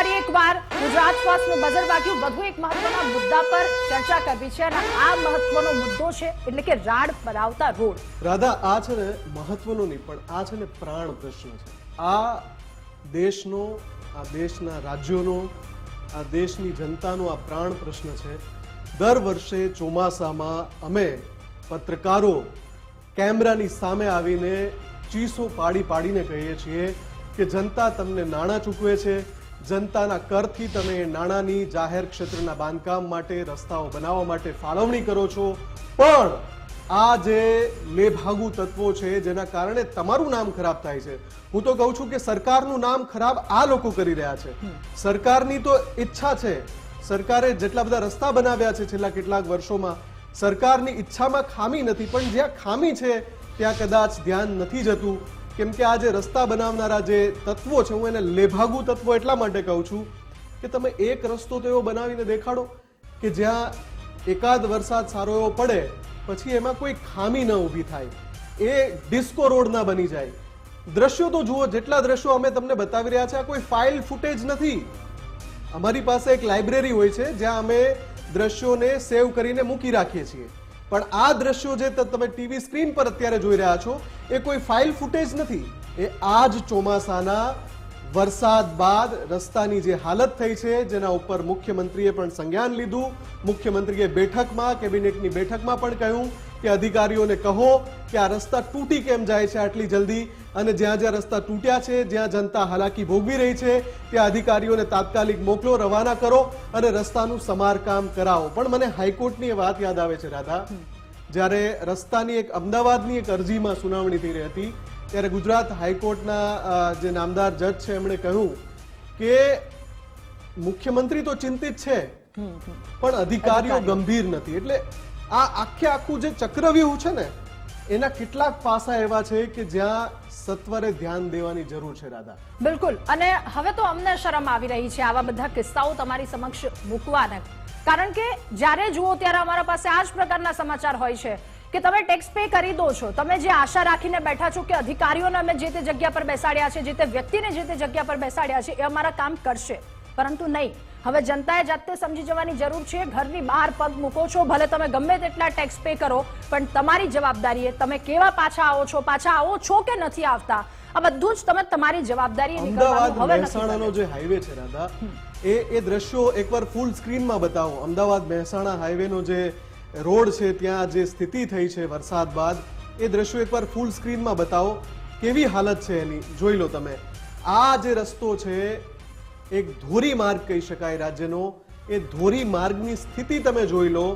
ફરી એકવાર ગુજરાત ફર્સ્ટનું બજર વાગ્યું. વધુ એક મહત્વના મુદ્દા પર ચર્ચા કરવી છે અને આ મહત્વનો મુદ્દો છે એટલે કે રાડ બનાવતા રોડ. રાધા, આ છે ને મહત્વનો નહીં, પણ આ છે ને પ્રાણ પ્રશ્ન છે. આ દેશનો, આ દેશના રાજ્યોનો, આ દેશની જનતાનો આ પ્રાણ પ્રશ્ન છે. દર વર્ષે ચોમાસામાં અમે પત્રકારો કેમેરાની સામે આવીને ચીસો પાડી પાડીને કહીએ છીએ કે જનતા તમને નાણાં ચૂકવે છે જનતાના કરથી તમે નાણાંની જાહેર ક્ષેત્રના બાંધકામ માટે રસ્તાઓ બનાવવા માટે ફાળવણી કરો છો. પણ આ જે લેભાગુ તત્વો છે જેના કારણે તમારું નામ ખરાબ થાય છે. હું તો કહું છું કે સરકારનું નામ ખરાબ આ લોકો કરી રહ્યા છે. સરકારની તો ઈચ્છા છે. સરકારે જેટલા બધા રસ્તા બનાવ્યા છે છેલ્લા કેટલાક વર્ષોમાં સરકારની ઈચ્છામાં ખામી નથી પણ જ્યાં ખામી છે ત્યાં કદાચ ધ્યાન નથી જતું. કેમ કે આ જે રસ્તા બનાવનારા જે તત્વો છે, હું એને લેભાગુ તત્વો એટલા માટે કહું છું કે તમે એક રસ્તો તો એવો બનાવીને દેખાડો કે જ્યાં એકાદ વરસાદ સારો એવો પડે, પછી એમાં કોઈ ખામી ન ઊભી થાય. એ ડિસ્કો રોડ ના બની જાય. દ્રશ્યો તો જુઓ, જેટલા દ્રશ્યો અમે તમને બતાવી રહ્યા છે, આ કોઈ ફાઇલ ફૂટેજ નથી. અમારી પાસે એક લાઇબ્રેરી હોય છે, જ્યાં અમે દ્રશ્યોને સેવ કરીને મૂકી રાખીએ છીએ. પણ આ દ્રશ્યો જે તમે ટીવી સ્ક્રીન પર અત્યારે જોઈ રહ્યા છો, એ કોઈ ફાઇલ ફૂટેજ નથી. એ આ જ ચોમાસાના વરસાદ બાદ રસ્તાની જે હાલત થઈ છે, જેના ઉપર મુખ્યમંત્રીએ પણ સંજ્ઞાન લીધું. મુખ્યમંત્રીએ બેઠકમાં, કેબિનેટની બેઠકમાં પણ કહ્યું કે અધિકારીઓને કહો કે આ રસ્તા તૂટી કેમ જાય છે આટલી જલ્દી. અને જ્યાં જ્યાં રસ્તા તૂટ્યા છે જ્યાં જનતા હાલાકી ભોગવી રહી છે ત્યાં અધિકારીઓને તાત્કાલિક મોકલો રવાના કરો અને રસ્તાનું સમારકામ કરાવો. પણ મને હાઈકોર્ટની એ વાત યાદ આવે છે રાધા. જ્યારે રસ્તાની એક અમદાવાદની એક અરજીમાં સુનાવણી થઈ રહી હતી ત્યારે ગુજરાત હાઈકોર્ટના જે નામદાર જજ છે એમણે કહ્યું કે મુખ્યમંત્રી તો ચિંતિત છે પણ અધિકારીઓ. ગંભીર નથી. એટલે આ આખે આખું જે ચક્રવ્યૂહ છે ને એના કેટલાક પાસા એવા છે કે જ્યાં સત્વરે ધ્યાન દેવાની જરૂર છે, રાધા. બિલકુલ. અને હવે તો અમને શરમ આવી રહી છે આવા બધા કિસ્સાઓ તમારી સમક્ષ મૂકવાના. કારણ કે જ્યારે જુઓ ત્યારે અમારા પાસે આ જ પ્રકારના સમાચાર હોય છે કે તમે ટેક્સ પે કરી દો છો. તમે જે આશા રાખીને બેઠા છો કે અધિકારીઓને અમે જે તે જગ્યા પર બેસાડ્યા છે, જે તે વ્યક્તિને જે તે જગ્યા પર બેસાડ્યા છે, એ અમારા કામ કરશે. પરંતુ નહીં. હવે જનતાએ જાતે સમજી જવાની જરૂર છે. ઘરની બહાર પગ મૂકો છો ભલે તમે ગમે તેટલા ટેક્સ પે કરો પણ તમારી જવાબદારી એ તમે કેવા પાછા આવો છો પાછા આવો છો કે નથી આવતા? આ બધું જ તમે તમારી જવાબદારી અમદાવાદ મહેસાણાનો જે હાઈવે છે રાધા એ એ દ્રશ્યો એકવાર ફૂલ સ્ક્રીનમાં બતાવો. અમદાવાદ મહેસાણા હાઈવેનો જે રોડ છે ત્યાં જે સ્થિતિ થઈ છે વરસાદ બાદ એ દ્રશ્યો એકવાર ફૂલ સ્ક્રીનમાં બતાવો. કેવી હાલત છે એની? જોઈ લો તમે. આ જે રસ્તો છે એક ધોરી માર્ગ કહી શકાય રાજ્યનો. એ ધોરી માર્ગની સ્થિતિ તમે જોઈ લો.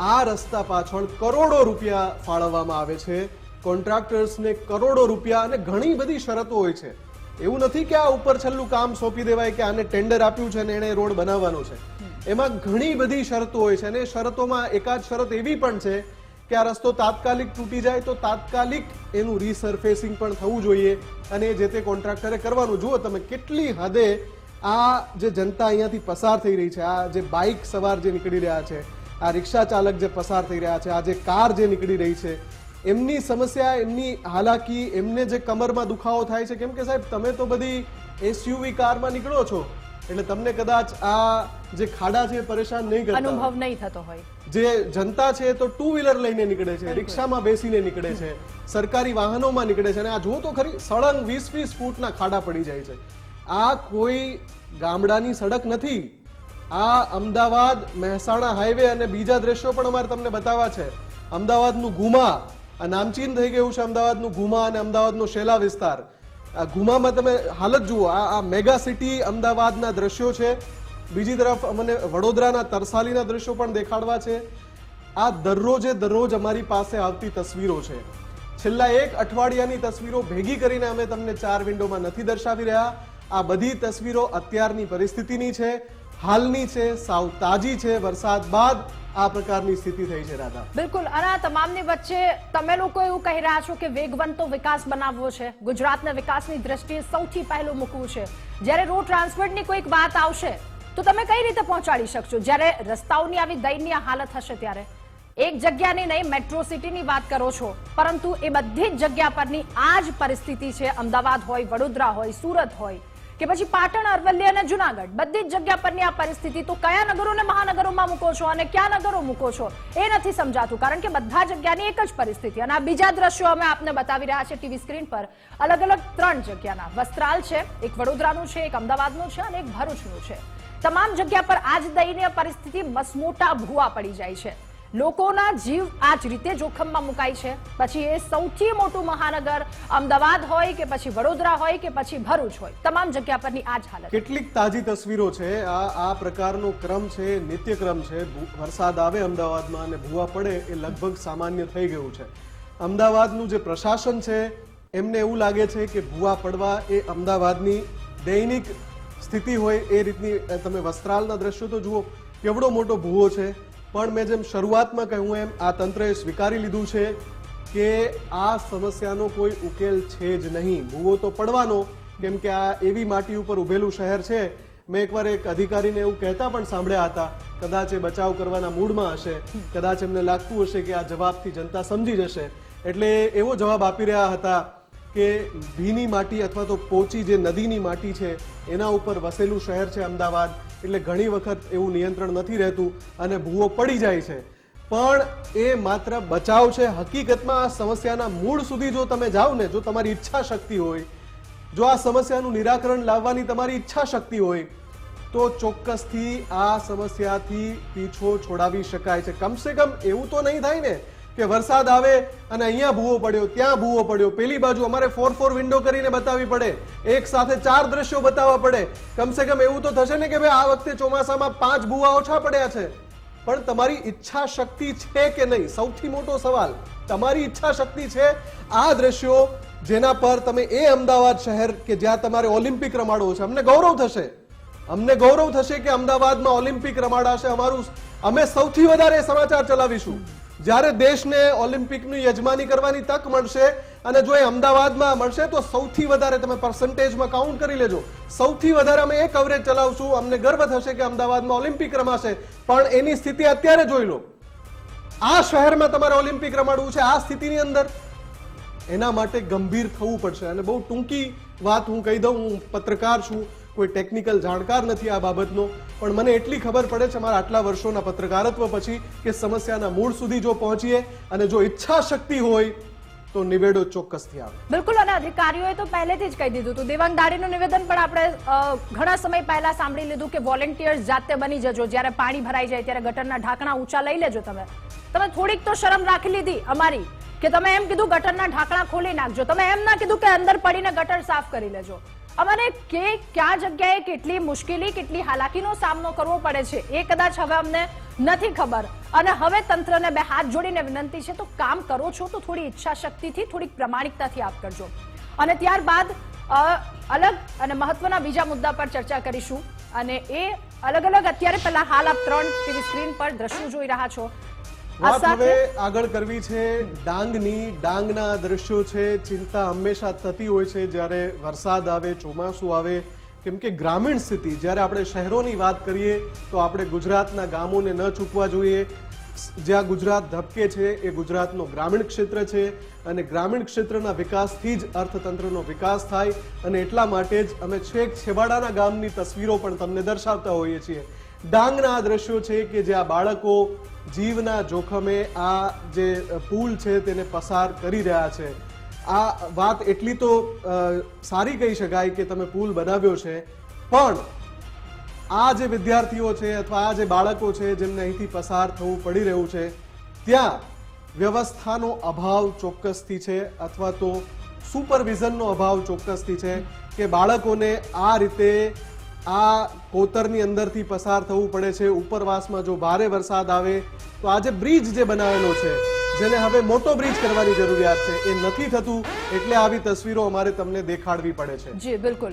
આ રસ્તા પાછળ કરોડો રૂપિયા ફાળવવામાં આવે છે. કોન્ટ્રાક્ટર્સને કરોડો રૂપિયા અને ઘણી બધી શરતો હોય છે. એવું નથી કે આ ઉપર છેલ્લું કામ સોંપી દેવાય કે આને ટેન્ડર આપ્યું છે અને એણે રોડ બનાવવાનો છે. એમાં ઘણી બધી શરતો હોય છે અને શરતોમાં એકાદ શરત એવી પણ છે કે આ રસ્તો તાત્કાલિક તૂટી જાય તો તાત્કાલિક એનું રીસર્ફેસિંગ પણ થવું જોઈએ અને જે તે કોન્ટ્રાક્ટરે કરવાનું. જુઓ તમે કેટલી હદે આ જે જનતા અહીંયાથી પસાર થઈ રહી છે આ જે બાઇક સવાર જે નીકળી રહ્યા છે આ રિક્ષા ચાલક જે પસાર થઈ રહ્યા છે આ જે કાર જે નીકળી રહી છે એમની સમસ્યા એમની હાલાકી એમને જે કમરમાં દુખાવો થાય છે કેમ કે સાહેબ તમે તો બધી એસયુવી કારમાં નીકળો છો એટલે તમને કદાચ આ જે ખાડા છે પરેશાન નહીં કરતા અનુભવ નહીં થતો હોય. જે જનતા છે તો ટુ વ્હીલર લઈને નીકળે છે રિક્ષામાં બેસીને નીકળે છે સરકારી વાહનોમાં નીકળે છે અને આ જો તો ખરી સળંગ વીસ વીસ ફૂટના ખાડા પડી જાય છે. આ કોઈ ગામડાની સડક નથી. આ અમદાવાદ મહેસાણા હાઈવે અને બીજા દ્રશ્યો પણ અમારે તમને બતાવવા છે. અમદાવાદનું ગુમા, આ નામચીન થઈ ગયું છે અમદાવાદનું ગુમા અને અમદાવાદનો શેલા વિસ્તાર. આ ગુમામાં તમે હાલત જુઓ, આ આ મેગા સિટી અમદાવાદના દ્રશ્યો છે. બીજી તરફ અમને વડોદરાના તરસાલીના દ્રશ્યો પણ દેખાડવા છે. આ દરરોજે દરરોજ અમારી પાસે આવતી તસવીરો છે. છેલ્લા એક અઠવાડિયાની તસવીરો ભેગી કરીને અમે તમને ચાર વિન્ડોમાં નથી દર્શાવી રહ્યા. આ બધી તસવીરો અત્યારની પરિસ્થિતિની છે, હાલની છે, સાવ તાજી છે, વરસાદ બાદ આ પ્રકારની સ્થિતિ થઈ છે, રાધા. બિલકુલ, અને આ તમામની વચ્ચે તમે લોકો એવું કહી રહ્યા છો કે વેગવંતો વિકાસ બનાવવો છે. ગુજરાતને વિકાસની દ્રષ્ટિએ સૌથી પહેલું મૂકવું છે. જ્યારે રોડ ટ્રાન્સપોર્ટની કોઈક વાત આવશે, તો તમે કઈ રીતે પહોંચાડી શકશો? જ્યારે રસ્તાઓની આવી દયનીય હાલત હશે ત્યારે. એક જગ્યાની નહીં મેટ્રો સિટીની વાત કરો છો. પરંતુ એ બધી જ જગ્યા પરની આ જ પરિસ્થિતિ છે. અમદાવાદ હોય, વડોદરા હોય, સુરત હોય. કે પછી પાટણ, અરવલ્લી અને જુનાગઢ, બધી જ જગ્યા પરની આ પરિસ્થિતિ તો કયા નગરો ને મહાનગરોમાં મૂકો છો અને કયા નગરો મૂકો છો એ નથી સમજાતું. કારણ કે બધા જગ્યાની એક જ પરિસ્થિતિ અને આ બીજા દ્રશ્યો અમે આપને બતાવી રહ્યા છે ટીવી સ્ક્રીન પર. અલગ અલગ ત્રણ જગ્યાના. વસ્ત્રાલ છે, એક વડોદરાનું છે, એક અમદાવાદનું છે અને એક ભરૂચનું છે. તમામ જગ્યા પર આ જ દયનીય પરિસ્થિતિ મસમોટા ભૂવા પડી જાય છે. લોકોના જીવ આ જ રીતે જોખમમાં મુકાય છે. પછી એ સૌથી મોટું મહાનગર અમદાવાદ હોય કે પછી વડોદરા હોય કે પછી ભરૂચ હોય. તમામ જગ્યા પરની આ જ હાલત. કેટલીક તાજી તસવીરો છે. આ આ પ્રકારનો ક્રમ છે, નિત્યક્રમ છે. વરસાદ આવે અમદાવાદમાં અને ભૂવા પડે એ લગભગ સામાન્ય થઈ ગયું છે. અમદાવાદનું જે પ્રશાસન છે, એમને એવું લાગે છે કે ભૂવા પડવા એ અમદાવાદની દૈનિક સ્થિતિ હોય એ રીતની, તમે વસ્ત્રાલના દ્રશ્યો તો જુઓ, કેવડો મોટો ભૂવો છે. પણ મેં જેમ શરૂઆતમાં કહ્યું એમ, આ તંત્રએ સ્વીકારી લીધું છે કે આ સમસ્યાનો કોઈ ઉકેલ છે જ નહીં. ભૂવો તો પડવાનો, કેમ કે આ એવી માટી ઉપર ઉભેલું શહેર છે. મેં એકવાર એક અધિકારીને એવું કહેતા પણ સાંભળ્યા હતા, કદાચ એ બચાવ કરવાના મૂડમાં હશે. કદાચ એમને લાગતું હશે કે આ જવાબથી જનતા સમજી જશે. એટલે એવો જવાબ આપી રહ્યા હતા કે ભીની માટી અથવા તો પોચી જે નદીની માટી છે, એના ઉપર વસેલું શહેર છે અમદાવાદ, એટલે ઘણી વખત એવું નિયંત્રણ નથી રહેતું અને ભૂવો પડી જાય છે. પણ એ માત્ર બચાવ છે. હકીકતમાં આ સમસ્યાના મૂળ સુધી જો તમે જાઓ ને, જો તમારી ઈચ્છા શક્તિ હોય, જો આ સમસ્યાનું નિરાકરણ લાવવાની તમારી ઈચ્છા શક્તિ હોય, તો ચોક્કસથી આ સમસ્યાથી પીછો છોડાવી શકાય છે. કમસે કમ એવું તો નહીં થાય ને કે વરસાદ આવે અને અહીંયા ભૂવો પડ્યો, ત્યાં ભૂવો પડ્યો. પેલી બાજુ અમારે ફોર ફોર વિન્ડો કરીને બતાવવી પડે. એક સાથે ચાર દ્રશ્યો બતાવવા પડે. કમસે કમ એવું તો થશે ને કે ભાઈ આ વખતે ચોમાસામાં પાંચ ભૂવા ઓછા પડ્યા છે. પણ તમારી ઈચ્છા શક્તિ છે કે નહીં? સૌથી મોટો સવાલ, તમારી ઈચ્છા શક્તિ છે આ દ્રશ્યો જેના પર તમે એ અમદાવાદ શહેર કે જ્યાં તમારે ઓલિમ્પિક રમાડવો છે, અમને ગૌરવ થશે. અમને ગૌરવ થશે કે અમદાવાદમાં ઓલિમ્પિક રમાડાશે અમારું. અમે સૌથી વધારે સમાચાર ચલાવીશું. જ્યારે દેશને ઓલિમ્પિકની યજમાની કરવાની તક મળશે અને જો એ અમદાવાદમાં મળશે, તો સૌથી વધારે તમે પર્સન્ટેજમાં કાઉન્ટ કરી લેજો. સૌથી વધારે અમે એ કવરેજ ચલાવશું. અમને ગર્વ થશે કે અમદાવાદમાં ઓલિમ્પિક રમાશે. પણ એની સ્થિતિ અત્યારે જોઈ લો. આ શહેરમાં તમારે ઓલિમ્પિક રમાડવું છે, આ સ્થિતિની અંદર. એના માટે ગંભીર થવું પડશે. અને બહુ ટૂંકી વાત હું કહી દઉં, હું પત્રકાર છું. કોઈ ટેકનિકલ જાણકાર નથી આ બાબતનો. પણ મને એટલી ખબર પડે છે મારા આટલા વર્ષોના પત્રકારત્વ પછી કે સમસ્યાના મૂળ સુધી જો પહોંચીએ અને જો ઈચ્છા શક્તિ હોય, તો નિવેડો ચોક્કસથી આવે. બિલકુલ, અને અધિકારીઓએ તો પહેલેથી જ કહી દીધું હતું. દેવાંગ દાડીનું નિવેદન પણ આપણે ઘણા સમય પહેલા સાંભળી લીધું કે વોલેન્ટિયર્સ જાતે બની જજો. જ્યારે પાણી ભરાઈ જાય ત્યારે ગટરના ઢાંકણા ઊંચા લઈ લેજો તમે. તમે થોડીક તો શરમ રાખી લીધી અમારી, કે તમે એમ કીધું ગટરના ઢાંકણા ખોલી નાખજો. તમે એમ ના કીધું કે અંદર પડીને ગટર સાફ કરી લેજો. અમને કે ક્યાં જગ્યાએ કેટલી મુશ્કેલી, કેટલી હાલાકીનો સામનો કરવો પડે છે એ કદાચ હવે અમને નથી ખબર. અને હવે તંત્રને બે હાથ જોડીને વિનંતી છે, તો કામ કરો છો તો થોડી ઈચ્છા શક્તિથી થોડીક પ્રમાણિકતાથી આપ કરજો. અને ત્યારબાદ અલગ અને મહત્વના બીજા મુદ્દા પર ચર્ચા કરીશું. અને એ અલગ અલગ અત્યારે પહેલા હાલ આપ ત્રણ ટીવી સ્ક્રીન પર દ્રશ્યો જોઈ રહ્યા છો. વાત હવે આગળ કરવી છે. ડાંગની ડાંગના દ્રશ્યો છે. ચિંતા હંમેશા થતી હોય છે જ્યારે વરસાદ આવે ચોમાસું આવે. કેમ કે ગ્રામીણ સ્થિતિ જ્યારે આપણે શહેરોની વાત કરીએ તો આપણે ગુજરાતના ગામોને ન ચૂકવા જોઈએ. જ્યાં ગુજરાત ધબકે છે એ ગુજરાતનો ગ્રામીણ ક્ષેત્ર છે અને ગ્રામીણ ક્ષેત્રના વિકાસથી જ અર્થતંત્રનો વિકાસ થાય અને એટલા માટે જ અમે છેક છેવાડાના ગામની તસવીરો પણ તમને દર્શાવતા હોઈએ છીએ. ડાંગના આ દ્રશ્યો છે કે જ્યાં બાળકો જીવના જોખમે આ જે પુલ છે તેને પસાર કરી રહ્યા છે. આ વાત એટલી તો સારી કહી શકાય કે તમે પુલ બનાવ્યો છે, પણ આ જે વિદ્યાર્થીઓ છે અથવા આ જે બાળકો છે જેમને અહીંથી પસાર થવું પડી રહ્યું છે, ત્યાં વ્યવસ્થાનો અભાવ ચોક્કસથી છે અથવા તો સુપરવિઝનનો અભાવ ચોક્કસથી છે કે બાળકોને આ રીતે આ કોતરની અંદરથી પસાર થવું પડે છે. ઉપરવાસમાં જો ભારે વરસાદ આવે, તો આજે બ્રિજ જે બનાવેલો છે, જેને હવે મોટો બ્રિજ કરવાની જરૂરિયાત છે. એ નથી થતું, એટલે આવી તસવીરો અમારે તમને દેખાડવી પડે છે. જી, બિલકુલ.